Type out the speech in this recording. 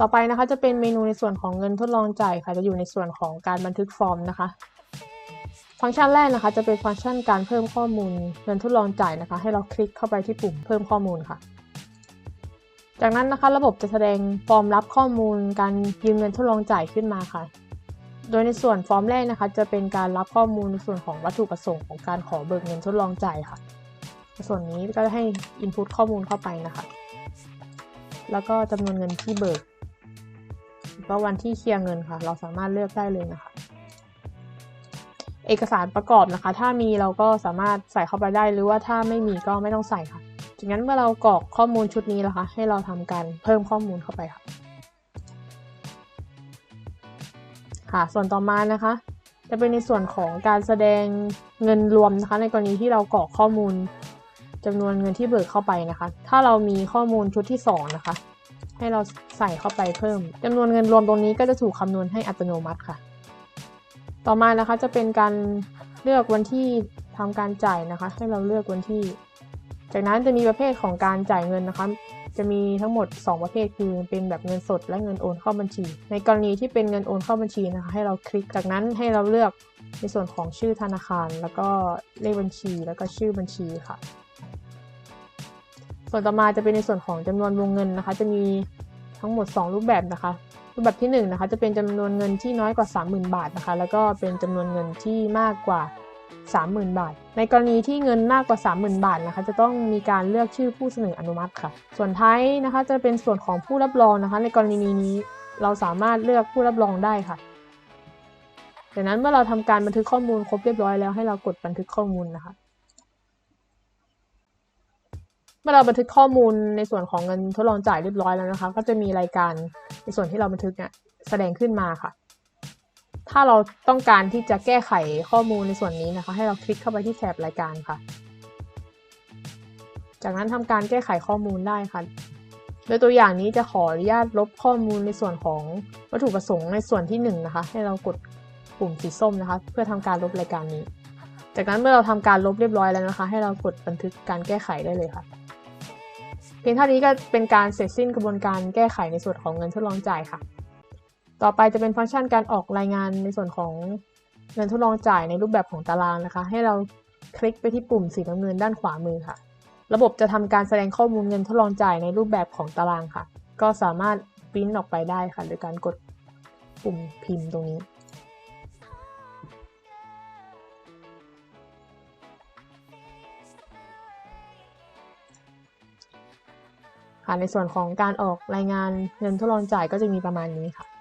ต่อไปนะคะจะเป็นเมนูในส่วนของเงินทดลองจ่ายค่ะจะอยู่ในส่วนของการบันทึกฟอร์มนะคะ ฟังก์ชันแรกนะคะ จะเป็นฟังก์ชันการเพิ่มข้อมูลเงินทดลองจ่ายนะคะ ให้เราคลิกเข้าไปที่ปุ่มเพิ่มข้อมูลค่ะ จากนั้นนะคะ ระบบจะแสดงฟอร์มรับข้อมูล การยืมเงินทดลองจ่ายขึ้นมาค่ะ โดยในส่วนฟอร์มแรกนะคะ จะเป็นการรับข้อมูลในส่วนของวัตถุประสงค์ของการขอเบิกเงินทดลองจ่ายค่ะในส่วนนี้ก็จะให้ input ข้อมูลเข้าไปนะคะ แล้วก็จำนวนเงินที่เบิก วก็วันที่เคลียร์เงินค่ะ เราสามารถเลือกได้เลยนะคะ เอกสารประกอบนะคะ ถ้ามีเราก็สามารถใส่เข้าไปได้หรือว่าถ้าไม่มีก็ไม่ต้องใส่ค่ะจากนั้นเมื่อเรากรอกข้อมูลชุดนี้แล้วคะ ให้เราทำการเพิ่มข้อมูลเข้าไปค่ะ ค่ะ ส่วนต่อมานะคะ จะเป็นในส่วนของการแสดงเงินรวมนะคะ ในกรณีที่เรากรอกข้อมูลจำนวนเงินที่เบิกเข้าไปนะคะ ถ้าเรามีข้อมูลชุดที่2นะคะ ให้เราใส่เข้าไปเพิ่มจำนวนเงินรวมตรงนี้ก็จะถูกคำนวณให้อัตโนมัติค่ะ ต่อมานะคะจะเป็นการเลือกวันที่ทำการจ่ายนะคะ ให้เราเลือกวันที่ จากนั้นจะมีประเภทของการจ่ายเงินนะคะ จะมีทั้งหมด 2 ประเภทคือเป็นแบบเงินสดและเงินโอนเข้าบัญชี ในกรณีที่เป็นเงินโอนเข้าบัญชีนะคะ ให้เราคลิกจากนั้นให้เราเลือกในส่วนของชื่อธนาคาร แล้วก็เลขบัญชีแล้วก็ชื่อบัญชีค่ะ ส่วนต่อมาจะเป็นในส่วนของจำนวนวงเงินนะคะ จะมีทั้งหมด 2 รูปแบบนะคะ รูปแบบที่1นนะคะจะเป็นจำนวนเงินที่น้อยกว่า 30,000 บาทนะคะ แล้วก็เป็นจำนวนเงินที่มากกว่า 30,000 บาท ในกรณีที่เงินมากกว่า 30,000 บาทนะคะ จะต้องมีการเลือกชื่อผู้เสนออนุมัติค่ะ ส่วนท้ายนะคะจะเป็นส่วนของผู้รับรองนะคะ ในกรณีนี้เราสามารถเลือกผู้รับรองได้ค่ะจากนั้นเมื่อเราทำการบันทึกข้อมูลครบเรียบร้อยแล้วให้เรากดบันทึกข้อมูลนะคะ เมื่อเราบันทึกข้อมูลในส่วนของเงินทดลองจ่ายเรียบร้อยแล้วนะคะ ก็จะมีรายการในส่วนที่เราบันทึกเนี่ยแสดงขึ้นมาค่ะ ถ้าเราต้องการที่จะแก้ไขข้อมูลในส่วนนี้นะคะ ให้เราคลิกเข้าไปที่แถบรายการค่ะ จากนั้นทำการแก้ไขข้อมูลได้ค่ะ โดยตัวอย่างนี้จะขออนุญาตลบข้อมูลในส่วนของวัตถุประสงค์ในส่วนที่1นนะคะ ให้เรากดปุ่มสีส้มนะคะ เพื่อทำการลบรายการนี้ จากนั้นเมื่อเราทำการลบเรียบร้อยแล้วนะคะ ให้เรากดบันทึกการแก้ไขได้เลยค่ะ พียงเท่านี้ก็เป็นการเสร็จสิ้นกระบวนการแก้ไขในส่วนของเงินทดลองจ่ายค่ะ ต่อไปจะเป็นฟังก์ชันการออกรายงานในส่วนของเงินทดลองจ่ายในรูปแบบของตารางนะคะ ให้เราคลิกไปที่ปุ่มสีน้ำเงินด้านขวามือค่ะ ระบบจะทำการแสดงข้อมูลเงินทดลองจ่ายในรูปแบบของตารางค่ะ ก็สามารถปริ้นออกไปได้ค่ะ โดยการกดปุ่มพิมพ์ตรงนี้ ค่ะในส่วนของการออกรายงานเงินทดลองจ่ายก็จะมีประมาณนี้ค่ะ